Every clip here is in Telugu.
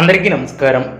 అందరికీ నమస్కారం.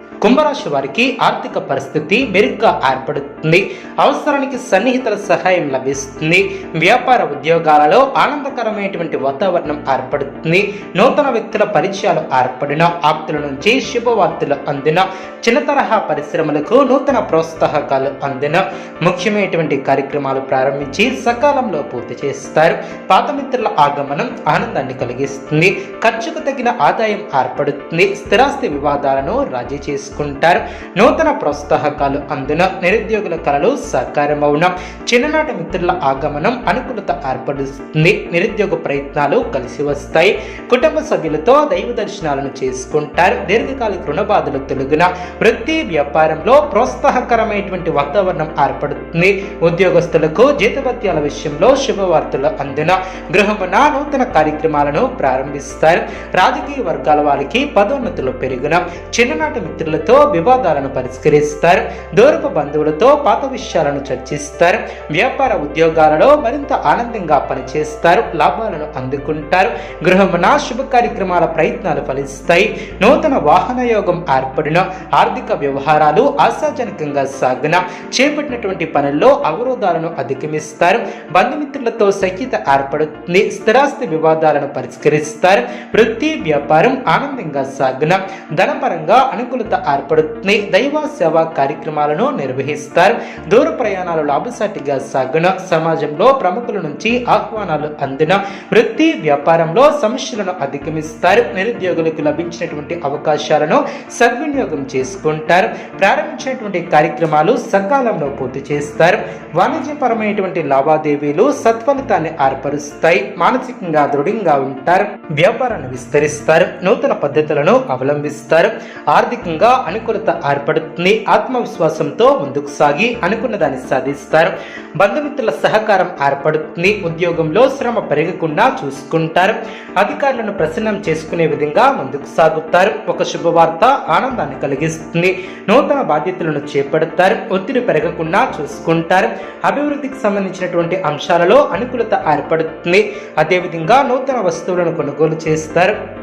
కుంభరాశి వారికి ఆర్థిక పరిస్థితి మెరుగ్గా ఏర్పడుతుంది. అవసరానికి సన్నిహితుల సహాయం లభిస్తుంది. వ్యాపార ఉద్యోగాలలో ఆనందకరమైనటువంటి వాతావరణం ఏర్పడుతుంది. నూతన వ్యక్తుల పరిచయాలు ఏర్పడిన ఆప్తుల నుంచి శుభవార్తలు అందిన చిన్న తరహా పరిశ్రమలకు నూతన ప్రోత్సాహకాలు అందిన ముఖ్యమైనటువంటి కార్యక్రమాలు ప్రారంభించి సకాలంలో పూర్తి చేస్తారు. పాత మిత్రుల ఆగమనం ఆనందాన్ని కలిగిస్తుంది. ఖర్చుకు తగిన ఆదాయం ఏర్పడుతుంది. స్థిరాస్తి వివాదాలను రాజీ చేసుకుంటారు. నూతన ప్రోత్సాహకాలు అందున నిరుద్యోగుల కళలు సాకారమవున. చిన్ననాటి మిత్రుల ఆగమనం అనుకూలత ఏర్పడుతుంది నిరుద్యోగ ప్రయత్నాలు కలిసి వస్తాయి. కుటుంబ సభ్యులతో దైవ దర్శనాలను చేసుకుంటారు. దీర్ఘకాలిక రుణ బాధలు తొలగిన వృత్తి వ్యాపారంలో ప్రోత్సాహకరమైనటువంటి వాతావరణం ఏర్పడుతుంది. ఉద్యోగస్తులకు జీతభత్యాల విషయంలో శుభవార్తలు అందిన గృహమున నూతన కార్యక్రమాలను ప్రారంభిస్తారు. రాజకీయ వర్గాల వారికి పదోన్నతులు పెరిగిన చిన్ననాటి మిత్రుల మిత్రులతో వివాదాలను పరిష్కరిస్తారు దూరపు బంధువులతో పాత విషయాలను చర్చిస్తారు వ్యాపార ఉద్యోగాలలో మరింత ఆనందంగా పనిచేస్తారు లాభాలను అందుకుంటారు గృహమున శుభ కార్యక్రమాల ప్రయత్నాలు ఫలిస్తాయి నూతన వాహన యోగం ఏర్పడిన ఆర్థిక వ్యవహారాలు ఆశాజనకంగా సాగిన చేపట్టినటువంటి పనుల్లో అవరోధాలను అధిగమిస్తారు బంధుమిత్రులతో సఖ్యత ఏర్పడుతుంది స్థిరాస్తి వివాదాలను పరిష్కరిస్తారు వృత్తి వ్యాపారం ఆనందంగా సాగిన ధనపరంగా అనుకూలత ఏర్పడుతుంది. దైవ సేవా కార్యక్రమాలను నిర్వహిస్తారు. దూర ప్రయాణాలు లాభసాటిగా సాగిన సమాజంలో ప్రముఖుల నుంచి ఆహ్వానాలు అందిన వృత్తి వ్యాపారంలో సమస్యలను అధిగమిస్తారు. నిరుద్యోగులకు లభించినటువంటి అవకాశాలను సద్వినియోగం చేసుకుంటారు. ప్రారంభించినటువంటి కార్యక్రమాలు సకాలంలో పూర్తి చేస్తారు. వాణిజ్యపరమైనటువంటి లావాదేవీలు సత్ఫలితాన్ని ఏర్పరుస్తాయి. మానసికంగా దృఢంగా ఉంటారు. వ్యాపారాన్ని విస్తరిస్తారు. నూతన పద్ధతులను అవలంబిస్తారు. ఆర్థికంగా అనుకూలత ఏర్పడుతుంది. ఆత్మవిశ్వాసంతో ముందుకు సాగి అనుకున్న దాన్ని సాధిస్తారు. బంధుమిత్రుల సహకారం ఏర్పడుతుంది. ఉద్యోగంలో శ్రమ పెరగకుండా చూసుకుంటారు. అధికారులను ప్రసన్నం చేసుకునే విధంగా ముందుకు సాగుతారు. ఒక శుభవార్త ఆనందాన్ని కలిగిస్తుంది. నూతన బాధ్యతలను చేపడతారు. ఒత్తిడి పెరగకుండా చూసుకుంటారు. అభివృద్ధికి సంబంధించినటువంటి అంశాలలో అనుకూలత ఏర్పడుతుంది. అదేవిధంగా నూతన వస్తువులను కొనుగోలు చేస్తారు.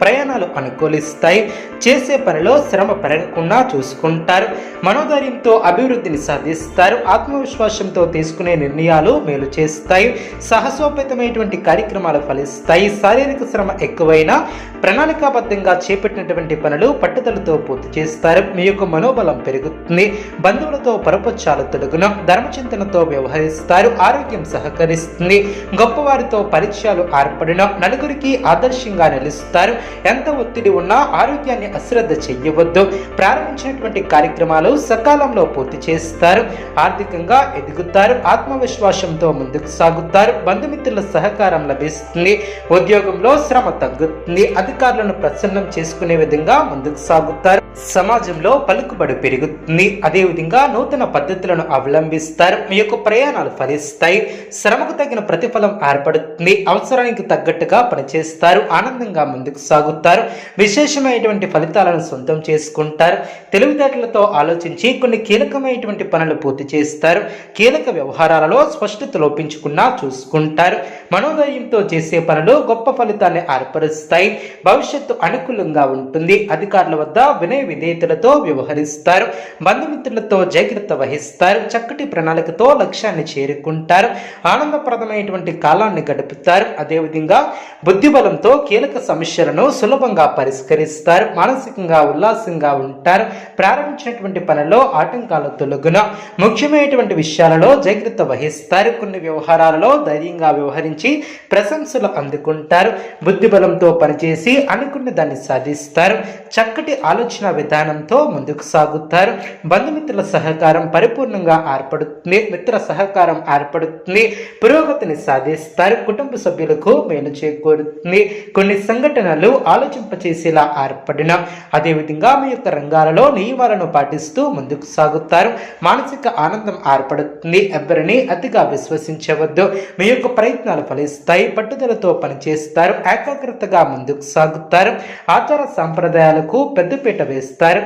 ప్రయాణాలు అనుకూలిస్తాయి. చేసే పనిలో శ్రమ పెరగకుండా చూసుకుంటారు. మనోధైర్యంతో అభివృద్ధిని సాధిస్తారు. ఆత్మవిశ్వాసంతో తీసుకునే నిర్ణయాలు మేలు చేస్తాయి. సాహసోపేతమైనటువంటి కార్యక్రమాలు ఫలిస్తాయి. శారీరక శ్రమ ఎక్కువైనా ప్రణాళికాబద్ధంగా చేపట్టినటువంటి పనులు పట్టుదలతో పూర్తి చేస్తారు. మీ యొక్క మనోబలం పెరుగుతుంది. బంధువులతో పరపచ్చాలు తొలగున. ధర్మచింతనతో వ్యవహరిస్తారు. ఆరోగ్యం సహకరిస్తుంది. గొప్పవారితో పరిచయాలు ఏర్పడిన. నలుగురికి ఆదర్శంగా నిలుస్తారు. ఎంత ఒత్తిడి ఉన్నా ఆరోగ్యాన్ని అశ్రద్ధ చెయ్యవద్దు ప్రారంభించినటువంటి కార్యక్రమాలు సకాలంలో పూర్తి చేస్తారు. ఆర్థికంగా ఎదుగుతారు. ఆత్మవిశ్వాసంతో ముందుకు సాగుతారు. బంధుమిత్రుల సహకారం లభిస్తుంది. ఉద్యోగంలో శ్రమ తగ్గుతుంది. అధికారులను ప్రసన్నం చేసుకునే విధంగా ముందుకు సాగుతారు. సమాజంలో పలుకుబడి పెరుగుతుంది. అదేవిధంగా నూతన పద్ధతులను అవలంబిస్తారు. మీ యొక్క ప్రయాణాలు ఫలిస్తాయి. శ్రమకు తగిన ప్రతిఫలం ఏర్పడుతుంది. అవసరానికి తగ్గట్టుగా పనిచేస్తారు. ఆనందంగా ముందుకు సాగుతారు. విశేషమైనటువంటి ఫలితాలను సొంతం చేసుకుంటారు. తెలివితేటలతో ఆలోచించి కొన్ని కీలకమైనటువంటి పనులు పూర్తి చేస్తారు. కీలక వ్యవహారాలలో స్పష్టత లోపించుకున్నా చూసుకుంటారు. మనోధైర్యంతో చేసే పనులు గొప్ప ఫలితాన్ని ఏర్పరుస్తాయి. భవిష్యత్తు అనుకూలంగా ఉంటుంది. అధికారుల వద్ద వినయ విధేయతలతో వ్యవహరిస్తారు. బంధుమిత్రులతో జాగ్రత్త వహిస్తారు. చక్కటి ప్రణాళికతో లక్ష్యాన్ని చేరుకుంటారు. ఆనందప్రదమైనటువంటి కాలాన్ని గడుపుతారు. అదేవిధంగా బుద్ధిబలంతో కీలక సమస్యలను సులభంగా పరిష్కరిస్తారు. మానసికంగా ఉల్లాసంగా ఉంటారు. ప్రారంభించినటువంటి పనిలో ఆటంకాలు తొలగున. ముఖ్యమైనటువంటి విషయాలలో జాగ్రత్త వహిస్తారు. కొన్ని వ్యవహారాలలో ధైర్యంగా వ్యవహరించి ప్రశంసలు అందుకుంటారు. బుద్ధిబలంతో పనిచేసి అనుకున్న దాన్ని సాధిస్తారు. చక్కటి ఆలోచన విధానంతో ముందుకు సాగుతారు. బంధుమిత్రుల సహకారం పరిపూర్ణంగా ఏర్పడుతుంది. మిత్ర సహకారం ఏర్పడుతుంది. పురోగతిని సాధిస్తారు. కుటుంబ సభ్యులకు మేలు చేకూరుతుంది. కొన్ని సంఘటనలు ఆలోచింపచేసేలా ఏర్పడిన అదేవిధంగా మీ యొక్క రంగాలలో నియమాలను పాటిస్తూ ముందుకు సాగుతారు. మానసిక ఆనందం ఏర్పడుతుంది. ఎవరిని అతిగా విశ్వసించవద్దు. మీ యొక్క ప్రయత్నాలు ఫలిస్తాయి. పట్టుదలతో పనిచేస్తారు. ఏకాగ్రతగా ముందుకు సాగుతారు. ఆచార సాంప్రదాయాలకు పెద్దపీట వేస్తారు.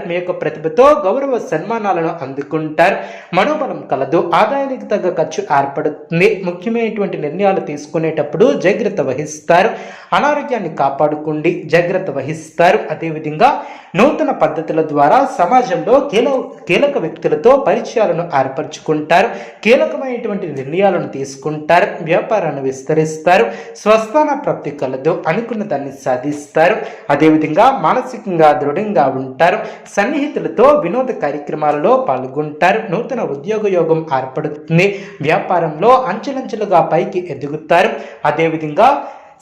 మీ యొక్క ప్రతిభతో గౌరవ సన్మానాలను అందుకుంటారు. మనోబలం కలదు ఆదాయానికి తగ్గ ఖర్చు ఏర్పడుతుంది. ముఖ్యమైనటువంటి నిర్ణయాలు తీసుకునేటప్పుడు జాగ్రత్త వహిస్తారు. అనారోగ్యాన్ని కాపాడుకోండి జాగ్రత్త వహిస్తారు. అదేవిధంగా నూతన పద్ధతుల ద్వారా సమాజంలో కీల కీలక వ్యక్తులతో పరిచయాలను ఏర్పరచుకుంటారు. కీలకమైనటువంటి నిర్ణయాలను తీసుకుంటారు. వ్యాపారాన్ని విస్తరిస్తారు. స్వస్థాన ప్రాప్తి కలదు అనుకున్న దాన్ని సాధిస్తారు. అదేవిధంగా మానసికంగా దృఢంగా ఉంటారు. ఉంటారు సన్నిహితులతో వినోద కార్యక్రమాలలో పాల్గొంటారు. నూతన ఉద్యోగ యోగం ఏర్పడుతుంది. వ్యాపారంలో అంచెలంచెలుగా పైకి ఎదుగుతారు. అదేవిధంగా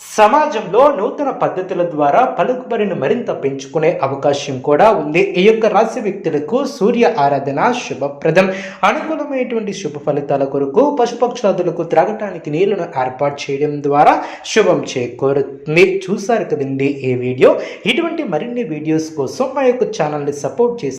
సమాజంలో నూతన పద్ధతుల ద్వారా పలుకుబడిని మరింత పెంచుకునే అవకాశం కూడా ఉంది. ఈ యొక్క రాశి వ్యక్తులకు సూర్య ఆరాధన శుభప్రదం. అనుకూలమైనటువంటి శుభ ఫలితాల కొరకు పశుపక్షాదులకు త్రాగటానికి నీళ్ళను ఏర్పాటు చేయడం ద్వారా శుభం చేకూరుతుంది. చూసారు కదండి ఈ వీడియో? ఇటువంటి మరిన్ని వీడియోస్ కోసం మా యొక్క ఛానల్ని సపోర్ట్ చేసి